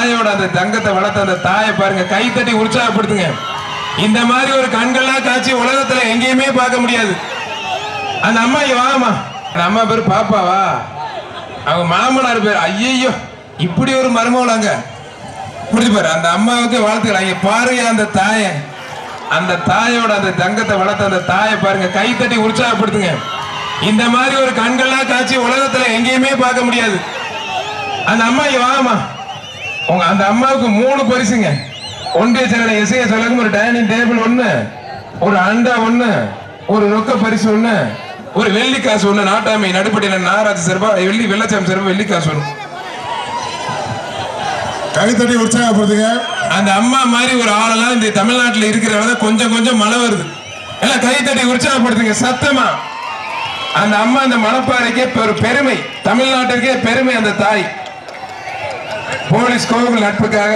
தாயோட அந்த தங்கத்தை வளர்த்த அந்த தாயை பாருங்க கை தட்டி உற்சாகப்படுத்துங்க. இந்த மாதிரி ஒரு கண்கள்லா காட்சி உலகத்துல எங்கேயுமே பார்க்க முடியாது. அந்த அம்மா வாமா அந்த அம்மா பேர் பாப்பாவா? அவங்க மாமனார் பேர் ஐயையோ இப்படி ஒரு மருமகளாங்க புரிஞ்சு பாரு அந்த அம்மாவுக்கு வாழ்த்துக்கள். இங்க பாருங்க அந்த தாயை. அந்த தாயோட அந்த தங்கத்தை வளர்த்த அந்த தாயை பாருங்க கை தட்டி உற்சாகப்படுத்துங்க. இந்த மாதிரி ஒரு கண்கள்லாம் காட்சி உலகத்துல எங்கேயுமே பார்க்க முடியாது. அந்த அம்மா வாமா உங்க அந்த அம்மாவுக்கு மூணு பரிசுங்க. ஒன்றிய செயலர் எஸ்ஐ சொல்லுங்க ஒரு டைனிங் டேபிள் ஒண்ணு ஒரு அண்டா ஒண்ணு ஒரு ரொக்க பரிசு ஒண்ணு ஒரு வெள்ளி காசு ஒண்ணு நாட்டாமை நடுப்பட்டின நாராஜ சிறப்பா வெள்ளி வெள்ளச்சாமி சிறப்பா வெள்ளி காசு ஒண்ணு கைத்தட்டி உற்சாகப்படுத்துங்க. அந்த அம்மா மாதிரி ஒரு ஆளெல்லாம் இந்த தமிழ்நாட்டுல இருக்கிறவங்க கொஞ்சம் கொஞ்சம் மழை வருது. எல்லாம் கை தட்டி உற்சாகப்படுத்துங்க சத்தமா. அந்த அம்மா அந்த மணப்பாறைக்கே ஒரு பெருமை தமிழ்நாட்டிற்கே பெருமை அந்த தாய். போலீஸ் கோவில் நட்புக்காக